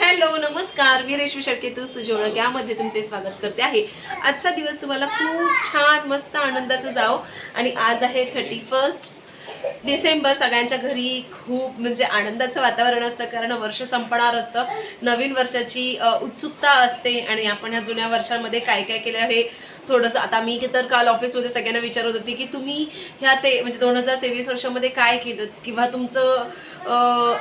Hello नमस्कार. मी रेशमी शेळके तू सुजोळक यामध्ये तुमचे स्वागत करते आहे. आजचा दिवस तुम्हाला खूप छान मस्त आनंदाचा जाओ आणि आज आहे थर्टी फर्स्ट डिसेंबर. सगळ्यांच्या घरी खूप म्हणजे आनंदाचं वातावरण असतं कारण वर्ष संपणार असतं. नवीन वर्षाची उत्सुकता असते. आणि आपण ह्या जुन्या वर्षांमध्ये काय काय केलं हे थोडंसं आता मी तर काल ऑफिसमध्ये सगळ्यांना विचारत होती की तुम्ही ह्या ते म्हणजे दोन हजार तेवीस वर्षामध्ये काय केलं? किंवा तुमचं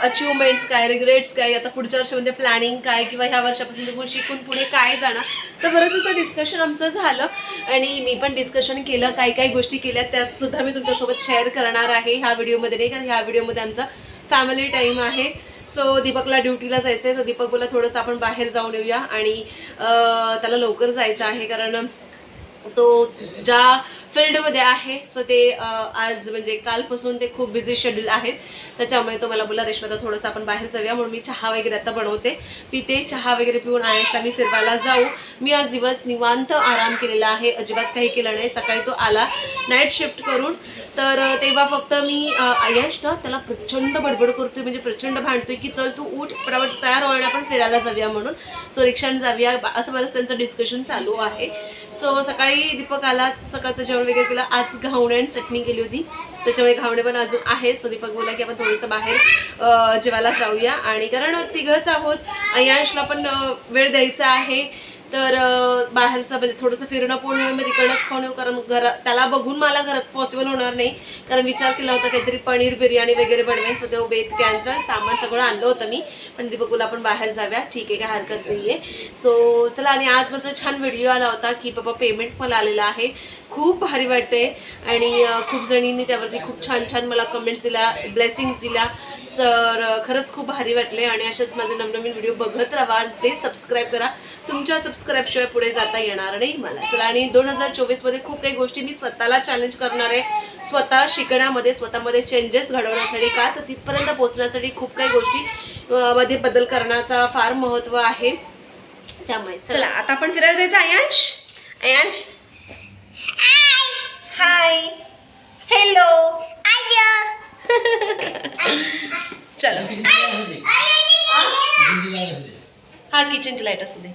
अचिव्हमेंट्स काय रिग्रेट्स काय? आता पुढच्या वर्षामध्ये प्लॅनिंग काय? किंवा ह्या वर्षापासून तुम्ही शिकून पुढे काय जाणार? तर बरंच असं डिस्कशन आमचं झालं. आणि मी पण डिस्कशन केलं काय काय गोष्टी केल्या. त्यातसुद्धा मी तुमच्यासोबत शेअर करणार आहे ह्या व्हिडिओमध्ये नाही कारण ह्या व्हिडिओमध्ये आमचा फॅमिली टाईम आहे. सो दीपकला ड्युटीला जायचं आहे तर दीपक बोला थोडंसं आपण बाहेर जाऊन येऊया. आणि त्याला लवकर जायचं आहे. कारण तो ज्या फील्डमध्ये आहे. सो ते आज म्हणजे कालपासून ते खूप बिझी शेड्यूल आहेत. त्याच्यामुळे तो मला बोला रेश्मा थोडंसं आपण बाहेर जाऊया. म्हणून मी चहा वगैरे आता बनवते. पिते चहा वगैरे पिऊन आयशला मी फिरवायला जाऊ. मी आज दिवस निवांत आराम केलेला आहे. अजिबात काही केलं नाही. सकाळी तो आला नाईट शिफ्ट करून. तर तेव्हा फक्त मी अं, आयश ना त्याला प्रचंड बडबड करतोय. म्हणजे प्रचंड भांडतोय की चल तू उठ पटापट तयार होईल आपण फिरायला जाऊया म्हणून. सो रिक्षाने जाऊया. बा- असं बरंच त्यांचं डिस्कशन चालू आहे. सो सकाळी दीपक आला सकाळचं जेवण वगैरे केलं. आज घावणे आणि चटणी केली होती. त्याच्यामुळे घावणे पण अजून आहे. सो दीपक बोला की आपण थोडंसं बाहेर जेवायला जाऊया. आणि कारण तिघंच आहोत. अयांशला पण वेळ द्यायचा आहे. तर बाहेरचं म्हणजे थोडंसं फिरणं पूर्ण मी तिकडनंच खाऊन येऊ. कारण घरा त्याला बघून मला घरात पॉसिबल होणार नाही. कारण विचार केला होता काहीतरी पनीर बिर्याणी वगैरे बनवेन. सो तो बेत कॅन्सल सामान सगळं आणलं होतं मी. पण दीपकूला आपण बाहेर जाऊया. ठीक आहे काय हरकत नाही आहे सो चला आणि आज माझा छान व्हिडिओ आला होता की बाबा पेमेंट मला आलेला आहे. खूप भारी वाटते आणि खूप जणींनी त्यावरती खूप छान छान मला कमेंट्स दिल्या ब्लेसिंग्स दिल्या. सर खरंच खूप भारी वाटले आणि असेच माझे नवनवीन व्हिडिओ बघत राहा. प्लीज सबस्क्राईब करा. तुमच्या सबस्क्राईबशिवाय पुढे जाता येणार नाही मला. चला आणि दोन हजार चोवीसमध्ये खूप काही गोष्टी मी स्वतःला चॅलेंज करणार आहे. स्वतः शिकण्यामध्ये स्वतःमध्ये चेंजेस घडवण्यासाठी का? तर तिथपर्यंत पोहोचण्यासाठी खूप काही गोष्टी मध्ये बदल करण्याचा फार महत्त्व आहे. त्यामुळे चला आता आपण फिरायला जायचं आयांश आयांश हाय हॅलो चलो. हा किचनची लाइट असू दे.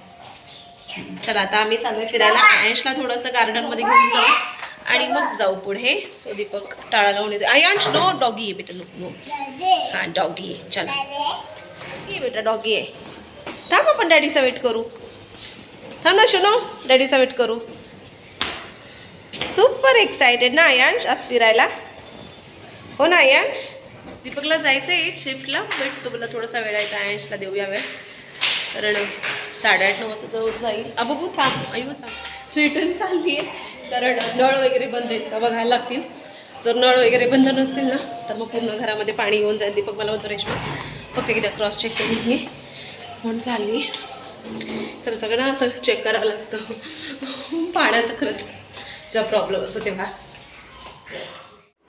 चला आता आम्ही चाललोय फिरायला. आयांशला थोडंसं गार्डनमध्ये घेऊन जाऊ. आणि मग जाऊ पुढे. सो दीपक टाळा लावून येते आयांश नो डॉगी आहे बेटा. नो नो हां डॉगी आहे. चला. ये बेटा डॉगी आहे. थांब आपण डॅडीचा वेट करू. थांब ना शोनो. डॅडीचा वेट करू. सुपर एक्सायटेड ना आयांश आज फिरायला? हो ना आयांश? दीपकला जायचं आहे शिफ्टला बट तुम्हाला थोडासा वेळ आहे तर आयांशला देऊया वेळ. कारण साडेआठ नऊ वाजता जवळ जाईल. अबू थांब. अयो थांब. रिटर्न चालली आहे कारण नळ वगैरे बंद आहेत का बघायला लागतील. जर नळ वगैरे बंद नसतील ना तर मग पूर्ण घरामध्ये पाणी येऊन जाईल. दीपक मला म्हणतो रेशमा फक्त एकदा क्रॉस चेक करून घे. म्हणून चालली तर सगळं ना असं चेक करावं लागतं. पाण्याचं खरंच जेव्हा प्रॉब्लेम असतो तेव्हा.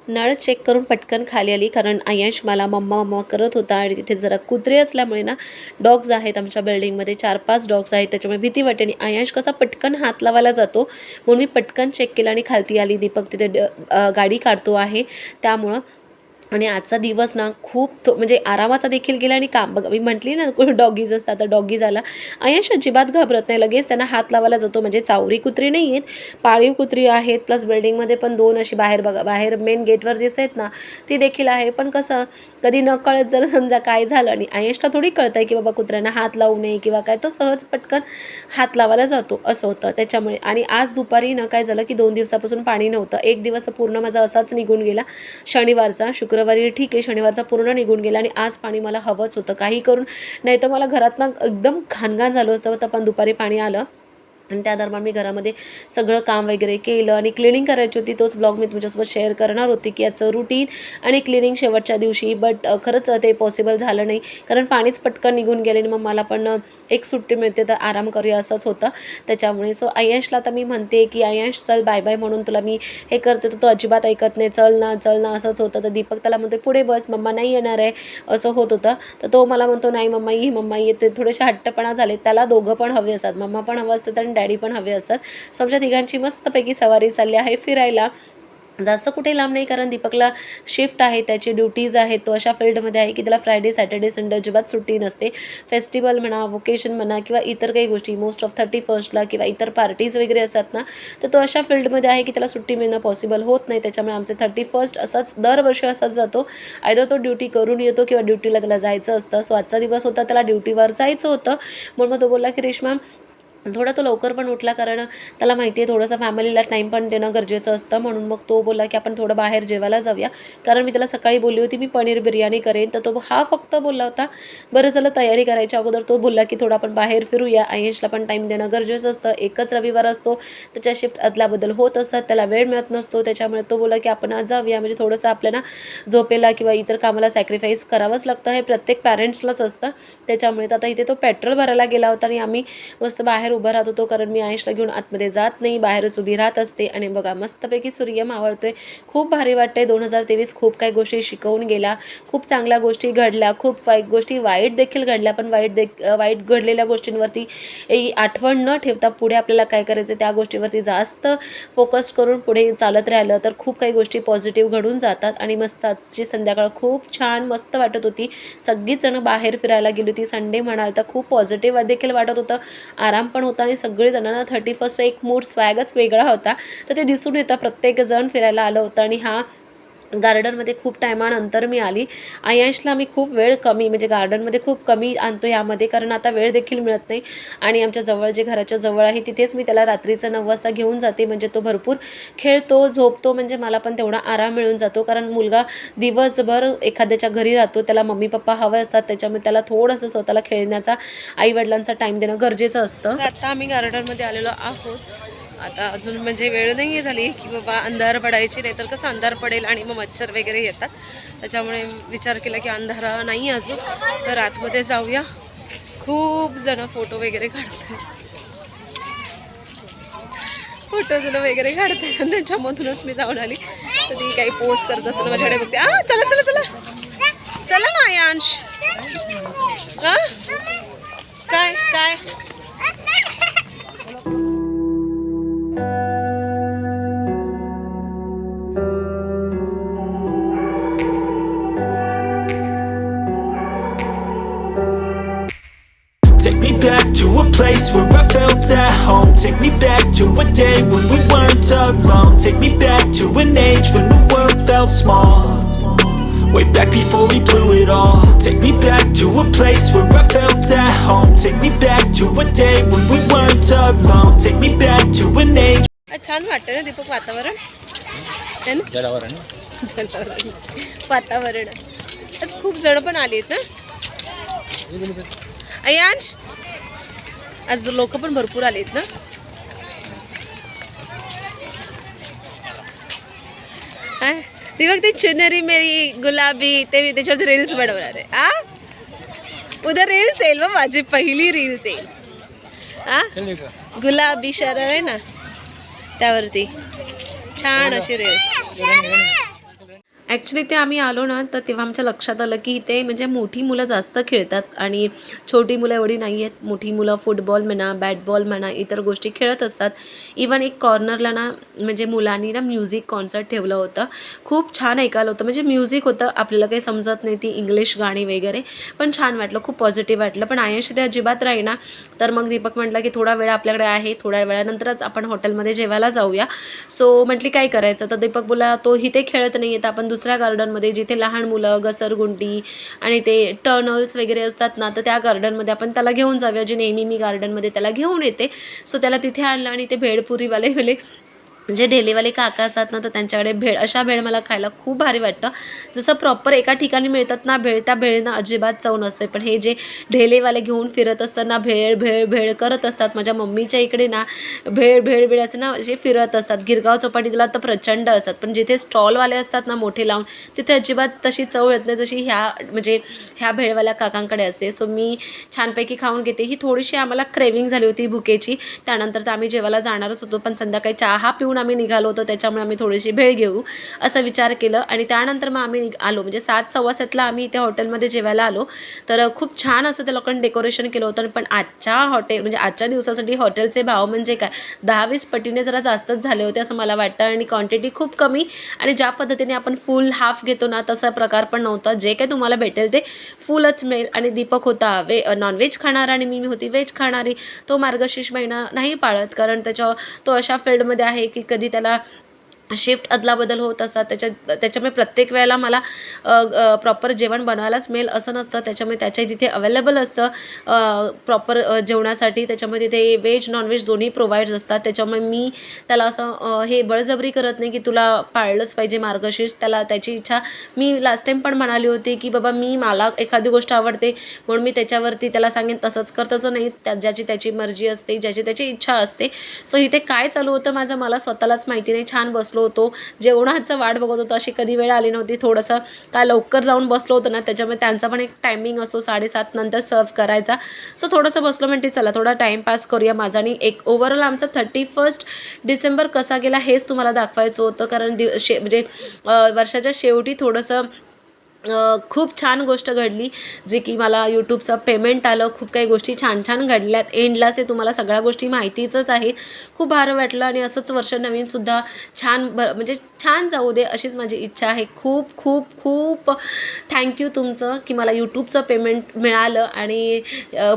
नळ चेक करून पटकन खाली आली. कारण आयंश मला मम्मा मम्मा करत होता आणि तिथे जरा कुत्रे असल्यामुळे ना डॉग्स आहेत आमच्या बिल्डिंगमध्ये चार पाच डॉग्स आहेत. त्याच्यामुळे भीती वाटते. आणि आयंश कसा पटकन हात लावायला जातो. म्हणून मी पटकन चेक केलं आणि खालती आली. दीपक तिथे ड- गाडी काढतो आहे. त्यामुळं आणि आजचा दिवस ना खूप तो म्हणजे आरामाचा देखील गेला आणि काम बघा मी म्हटली ना डॉगीज असतात तर डॉगीज आला. अयश अजिबात घाबरत नाही लगेच त्यांना हात लावायला जातो म्हणजे चावरी कुत्री नाही आहेत पाळीव कुत्री आहेत प्लस बिल्डिंगमध्ये पण दोन अशी बाहेर बघा बाहेर मेन गेटवर दिसत आहेत ना ती देखील आहे. पण कसं कधी न कळत जर समजा काय झालं आणि अयशला थोडी कळतं आहे की बाबा कुत्र्यांना हात लावू नये किंवा काय तो सहज पटकन हात लावायला जातो असं होतं त्याच्यामुळे. आणि आज दुपारी ना काय झालं की दोन दिवसापासून पाणी नव्हतं एक दिवस पूर्ण माझा असाच निघून गेला. शनिवारचा शुक्रवार ठीक आहे शनिवारचा पूर्ण निघून गेला आणि आज पाणी मला हवंच होतं. काही करून नाही तर मला घरातनं एकदम घाणघाण झालं असतं तर पण दुपारी पाणी आलं आणि त्या दरम्यान मी घरामध्ये सगळं काम वगैरे केलं आणि क्लिनिंग करायची होती. तोच ब्लॉग मी तुमच्यासोबत शेअर करणार होती की याचं रुटीन आणि क्लिनिंग शेवटच्या दिवशी. बट खरंच ते पॉसिबल झालं नाही. कारण पाणीच पटकन निघून गेले आणि मग मला पण एक सुट्टी मिळते तर आराम करूया असंच होतं. त्याच्यामुळे सो आयशला तर मी म्हणते की आयश चल बाय बाय म्हणून तुला मी हे करते तर तो अजिबात ऐकत नाही. चल ना चल ना असंच होतं. तर दीपक त्याला म्हणते पुढे बस मम्मा नाही येणार आहे असं होत होतं. तर तो मला म्हणतो नाही मम्मा ये मम्मा येते थोडेसे हट्टपणा झाले त्याला दोघं पण हवे असतात. मम्मा पण हवं असतं आणि डॅडी पण हवे असतात. सो आमच्या तिघांची मस्तपैकी सवारी चालली आहे फिरायला. जास्त कुठे लांब नाही कारण दीपकला शिफ्ट आहे त्याची ड्युटीज आहेत तो अशा फील्डमध्ये आहे की त्याला फ्रायडे सॅटर्डे संडे अजिबात सुट्टी नसते. फेस्टिवल म्हणा वोकेशन म्हणा किंवा इतर काही गोष्टी मोस्ट ऑफ थर्टी फर्स्टला किंवा इतर पार्टीज वगैरे असतात ना तर तो अशा फील्डमध्ये आहे की त्याला सुट्टी मिळणं पॉसिबल होत नाही. त्याच्यामुळे आमचे थर्टी फर्स्ट असाच दरवर्षी असाच जातो. आयदर तो ड्युटी करून येतो किंवा ड्युटीला त्याला जायचं असतं. सो आजचा दिवस होता त्याला ड्युटीवर जायचं होतं. म्हणून मग तो बोलला की रेश्मा थोडा तो लवकर पण उठला कारण त्याला माहिती आहे थोडंसं फॅमिलीला टाईम पण देणं गरजेचं असतं. म्हणून मग तो बोलला की आपण थोडं बाहेर जेवायला जाऊया. कारण मी त्याला सकाळी बोलली होती मी पनीर बिर्याणी करेन. तर तो हा फक्त बोलला होता. बरं झालं तयारी करायच्या अगोदर तो बोलला की थोडं आपण बाहेर फिरूया. आयशला पण टाईम देणं गरजेचं असतं. एकच रविवार असतो. त्याच्या शिफ्ट अदलाबदल होत असतात त्याला वेळ मिळत नसतो. त्याच्यामुळे तो बोलला की आपण आज जाऊया. म्हणजे थोडंसं आपल्याला झोपेला किंवा इतर कामाला सॅक्रिफाईस करावंच लागतं. हे प्रत्येक पॅरेंट्सलाच असतं. त्याच्यामुळे तर आता इथे तो पेट्रोल भरायला गेला होता आणि आम्ही मस्त बाहेर उभं राहत होतो कारण मी आयुषला घेऊन आतमध्ये जात नाही बाहेरच उभी राहत असते. आणि बघा मस्तपैकी सूर्य मावळतोय. खूप भारी वाटते दोन हजार तेवीस खूप काही गोष्टी शिकवून गेल्या खूप चांगल्या गोष्टी घडल्या. खूप वाईट गोष्टी वाईट देखील घडल्या पण वाईट दे वाईट घडलेल्या गोष्टींवरती आठवण न ठेवता पुढे आपल्याला काय करायचं त्या गोष्टीवरती जास्त फोकस करून पुढे चालत राहिलं तर खूप काही गोष्टी पॉझिटिव्ह घडून जातात. आणि मस्त आजची संध्याकाळ खूप छान मस्त वाटत होती. सगळीच जण बाहेर फिरायला गेली होती. संडे म्हणाल तर खूप पॉझिटिव्ह देखील वाटत होतं. आराम पण होता आणि सगळेजणांना थर्टी फर्स्ट एक मूड स्वॅगच वेगळा होता. तर ते दिसून येतं प्रत्येकजण फिरायला आलं होतं आणि हा गार्डनमध्ये खूप टायमानंतर मी आली. आयांशला मी खूप वेळ कमी म्हणजे गार्डनमध्ये खूप कमी आणतो यामध्ये कारण आता वेळ देखील मिळत नाही. आणि आमच्या जवळ जे घराच्या जवळ आहे तिथेच मी त्याला रात्रीचं नऊ वाजता घेऊन जाते. म्हणजे तो भरपूर खेळतो झोपतो म्हणजे मला पण तेवढा आराम मिळून जातो. कारण मुलगा दिवसभर एखाद्याच्या घरी राहतो त्याला मम्मी पप्पा हवे असतात त्याच्यामुळे त्याला थोडंसं स्वतःला खेळण्याचा आईवडिलांचा टाईम देणं गरजेचं असतं. आता आम्ही गार्डनमध्ये आलेलो आहोत. आता अजून म्हणजे वेळ नाही झाली की बाबा अंधार पडायची नाही तर कसं अंधार पडेल आणि मग मच्छर वगैरे येतात. त्याच्यामुळे विचार केला की अंधारा नाही अजून तर आतमध्ये जाऊया. खूप जण फोटो वगैरे काढतात. फोटो जण वगैरे काढते आणि त्यांच्यामधूनच मी जाऊन आली. तर ती काही पोस्ट करत असताना माझ्याकडे बघते. आ चला चला चला. चला ना यांश. काय काय? place where I felt at home Take me back to a day when we weren't alone Take me back to an age when the world felt small Way back before we blew it all Take me back to a place where I felt at home Take me back to a day when we weren't alone Take me back to an age छान वाटतं ना दीपक वातावरण है ना जनावर आहे ना जनावरांनी. वातावरण आज खूप जण पण आली आहेत ना अयांश आज लोक पण भरपूर आली आहेत ना काय? दीपक ती चुनरी मेरी गुलाबी ते मी त्याच्यावरती रील्स बनवणार आहे. आ? उद्या रील्स येईल मग माझी पहिली रील्स येईल. आ? गुलाबी शरळ आहे ना त्यावरती. छान अशी रील्स ॲक्च्युली ते आम्ही आलो ना तर तेव्हा आमच्या लक्षात आलं की ते म्हणजे मोठी मुलं जास्त खेळतात आणि छोटी मुलं एवढी नाही आहेत मोठी मुलं फुटबॉल म्हणा बॅट बॉल म्हणा इतर गोष्टी खेळत असतात. इवन एक कॉर्नरला ना म्हणजे मुलांनी ना म्युझिक कॉन्सर्ट ठेवलं होतं. खूप छान ऐकायला होतं. म्हणजे म्युझिक होतं आपल्याला काही समजत नाही ती इंग्लिश गाणी वगैरे पण छान वाटलं खूप पॉझिटिव्ह वाटलं. पण आयुष्य ते अजिबात राही ना तर मग दीपक म्हटलं की थोडा वेळ आपल्याकडे आहे थोड्या वेळानंतरच आपण हॉटेलमध्ये जेवायला जाऊया. सो म्हटली काय करायचं? तर दीपक बोला तो इथे खेळत नाही आहेत आपण दुसऱ्या गार्डनमध्ये जिथे लहान मुलं घसरगुंडी आणि ते टर्नल्स वगैरे असतात ना तर त्या गार्डनमध्ये आपण त्याला घेऊन जाऊया जे नेहमी मी गार्डनमध्ये त्याला घेऊन येते. सो त्याला तिथे आणलं आणि ते भेळपुरीवाले वेळे जे ढेलेवाले काका असतात ना तर त्यांच्याकडे भेळ अशा भेळ मला खायला खूप भारी वाटतं. जसं प्रॉपर एका ठिकाणी मिळतात ना भेळ त्या भेळीनं अजिबात चव नसते. पण हे जे ढेलेवाले घेऊन फिरत असताना भेळ भेळ भेळ करत असतात माझ्या मम्मीच्या इकडे ना भेळ भेळ भेळ असं ना असे फिरत असतात. गिरगाव चौपाटीला तर प्रचंड असतात. पण जिथे स्टॉलवाले असतात ना मोठे लावून तिथे अजिबात तशी चव येत नाही जशी ह्या म्हणजे ह्या भेळवाल्या काकांकडे असते. सो मी छानपैकी खाऊन घेते. ही थोडीशी आम्हाला क्रेविंग झाली होती भुकेची. त्यानंतर तर आम्ही जेवायला जाणारच होतो पण संध्याकाळी चहा पिऊन घेऊन आम्ही निघालो होतो त्याच्यामुळे आम्ही थोडीशी भेळ घेऊ असं विचार केलं. आणि त्यानंतर मग आम्ही आलो. म्हणजे सात सव्वा सातला आम्ही इथे हॉटेलमध्ये जेवायला आलो. तर खूप छान असं त्या लोकांनी डेकोरेशन केलं होतं. पण आजच्या हॉटेल म्हणजे आजच्या दिवसासाठी हॉटेलचे भाव म्हणजे काय? दहा वीस पटीने जरा जास्तच झाले होते असं मला वाटतं. आणि क्वांटिटी खूप कमी. आणि ज्या पद्धतीने आपण फुल हाफ घेतो ना तसा प्रकार पण नव्हता. जे काही तुम्हाला भेटेल ते फुलच मिळेल. आणि दीपक होता वे नॉनव्हेज खाणारा आणि मी होती व्हेज खाणारी. तो मार्गशीर्ष महिना नाही पाळत. कारण त्याच्या तो अशा फील्डमध्ये आहे की कधी त्याला शिफ्ट अदलाबदल होत असतात. त्याच्या त्याच्यामुळे प्रत्येक वेळेला मला प्रॉपर जेवण बनवायलाच मिळेल असं नसतं. त्याच्यामुळे त्याच्या तिथे अवेलेबल असतं. प्रॉपर जेवणासाठी. त्याच्यामुळे तिथे व्हेज नॉनव्हेज दोन्ही प्रोव्हाइड्स असतात. त्याच्यामुळे मी त्याला असं हे बळजबरी करत नाही की तुला पाळलंच पाहिजे मार्गशीर्ष. त्याला त्याची इच्छा मी लास्ट टाईम पण म्हणाली होती की बाबा मी मला एखादी गोष्ट आवडते. म्हणून मी त्याच्यावरती त्याला सांगेन तसंच कर तसं नाही. त्या ज्याची त्याची मर्जी असते ज्याची त्याची इच्छा असते. सो इथे काय चालू होतं माझं? मला स्वतःलाच माहिती नाही. छान बसलो होतो. जेवणाचं वाट बघत होतो. अशी कधी वेळ आली नव्हती. थोडंसं काय लवकर जाऊन बसलो होतं ना त्याच्यामुळे त्यांचा पण एक टायमिंग असो साडेसात नंतर सर्व करायचा. सो थोडंसं बसलो म्हणते चला थोडा टाईमपास करूया माझा. आणि एक ओव्हरऑल आमचा थर्टी फर्स्ट डिसेंबर कसा गेला हेच तुम्हाला दाखवायचं होतं. कारण दि शे म्हणजे वर्षाच्या शेवटी थोडंसं खूप छान गोष्ट घडली जे की मला यूट्यूबचं पेमेंट आलं. खूप काही गोष्टी छान छान घडल्यात. एंडलाच हे तुम्हाला सगळ्या गोष्टी माहितीचंच आहेत. खूप भार वाटलं आणि असंच वर्ष नवीनसुद्धा छान ब म्हणजे छान जाऊ दे अशीच माझी इच्छा आहे. खूप खूप खूप थँक्यू तुमचं की मला यूट्यूबचं पेमेंट मिळालं आणि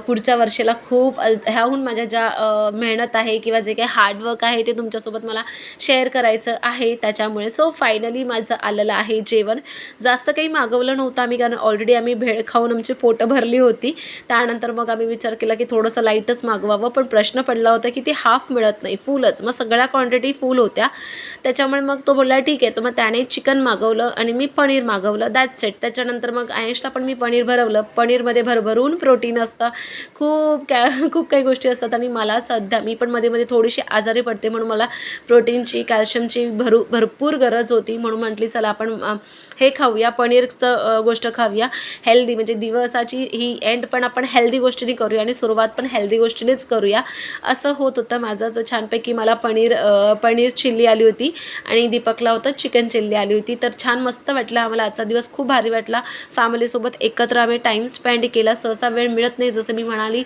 पुढच्या वर्षाला खूप ह्याहून माझ्या ज्या मेहनत आहे किंवा जे काही हार्डवर्क आहे ते तुमच्यासोबत मला शेअर करायचं आहे. त्याच्यामुळे सो फायनली माझं आलेलं आहे जेवण. जास्त काही मागं मागवलं नव्हतं. आम्ही कारण ऑलरेडी आम्ही भेळ खाऊन आमची पोटं भरली होती. त्यानंतर मग आम्ही विचार केला की थोडंसं लाईटच मागवावं. पण प्रश्न पडला होता की ती हाफ मिळत नाही फुलच मग सगळ्या क्वांटिटी फुल होत्या. त्याच्यामुळे मग तो बोलला ठीक आहे. तर मग त्याने चिकन मागवलं आणि मी पनीर मागवलं. दॅट सेट त्याच्यानंतर मग आयशला पण मी पनीर भरवलं. पनीरमध्ये भरभरून प्रोटीन असतं. खूप कॅ खूप काही गोष्टी असतात आणि मला सध्या मी पण मध्ये मध्ये थोडीशी आजारी पडते म्हणून मला प्रोटीनची कॅल्शियमची भरू भरपूर गरज होती. म्हणून म्हटली चला आपण हे खाऊया. पनीरचं गोष्ट खाऊया. हेल्दी म्हणजे दिवसाची ही एंड पण आपण हेल्दी गोष्टीने करूया आणि सुरुवात पण हेल्दी गोष्टीनेच करूया. असं होत होतं माझं. तर छानपैकी मला पनीर पनीर चिल्ली आली होती आणि दीपकला होतं चिकन चिल्ली आली होती. तर छान मस्त वाटलं. आम्हाला आजचा दिवस खूप भारी वाटला. फॅमिलीसोबत एकत्र आम्ही टाईम स्पेंड केला. सहसा वेळ मिळत नाही जसं मी म्हणाली.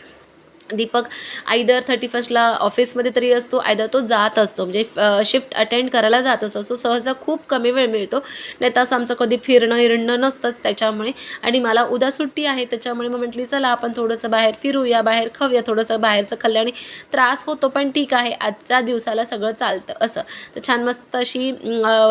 दीपक आयदर थर्टी फर्स्टला ऑफिसमध्ये तरी असतो आयदर तो जात असतो. म्हणजे शिफ्ट अटेंड करायला जात असतो. सो सहसा खूप कमी वेळ मिळतो. नाही तर असं आमचं कधी फिरणं हिरणं नसतंच त्याच्यामुळे. आणि मला उद्या सुट्टी आहे त्याच्यामुळे मग म्हटली चला आपण थोडंसं बाहेर फिरूया बाहेर खाऊया थोडंसं बाहेरचं खाल्ल्याने त्रास होतो पण ठीक आहे. आजच्या दिवसाला सगळं चालतं. असं. तर छान मस्त अशी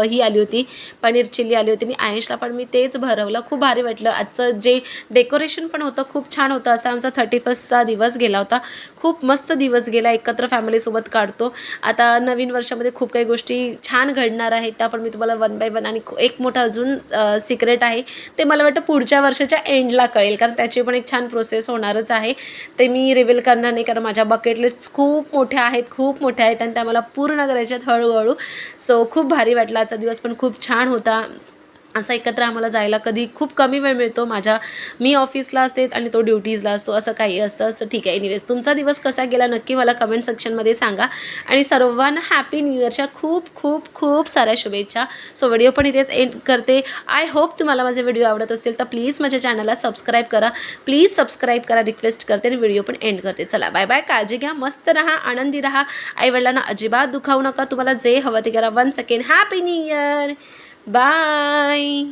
ही आली होती. पनीर चिल्ली आली होती. आणि आयुषला पण मी तेच भरवलं. खूप भारी वाटलं. आजचं जे डेकोरेशन पण होतं खूप छान होतं. असं आमचा थर्टी फर्स्टचा दिवस गेला होता. खूप मस्त दिवस गेला एकत्र फॅमिलीसोबत काढतो. आता नवीन वर्षामध्ये खूप काही गोष्टी छान घडणार आहेत त्या पण मी तुम्हाला वन बाय वन आणि एक मोठं अजून सिक्रेट आहे. ते मला वाटतं पुढच्या वर्षाच्या एंडला कळेल कारण त्याची पण एक छान प्रोसेस होणारच आहे. ते मी रिव्हील करणार नाही कारण माझ्या बकेट लिस्ट खूप मोठ्या आहेत खूप मोठ्या आहेत आणि त्या मला पूर्ण करायच्यात हळूहळू. सो खूप भारी वाटला आजचा दिवस पण खूप छान होता. असं एकत्र आम्हाला जायला कधी खूप कमी वेळ मिळतो. माझ्या मी ऑफिसला असते आणि तो ड्युटीजला असतो असं काही असतं. असं ठीक आहे. एनिवेज तुमचा दिवस कसा गेला नक्की मला कमेंट सेक्शनमध्ये सांगा. आणि सर्वांना हॅपी न्यू इयरच्या खूप खूप खूप साऱ्या शुभेच्छा. सो व्हिडिओ पण इथेच एंड करते. आय होप तुम्हाला माझे व्हिडिओ आवडत असेल तर प्लीज माझ्या चॅनलला सबस्क्राईब करा. प्लीज सबस्क्राईब करा रिक्वेस्ट करते आणि व्हिडिओ पण एंड करते. चला बाय बाय काळजी घ्या मस्त राहा आनंदी राहा. आईवडिलांना अजिबात दुखावू नका. तुम्हाला जे हवं ते करा. One second happy new year bye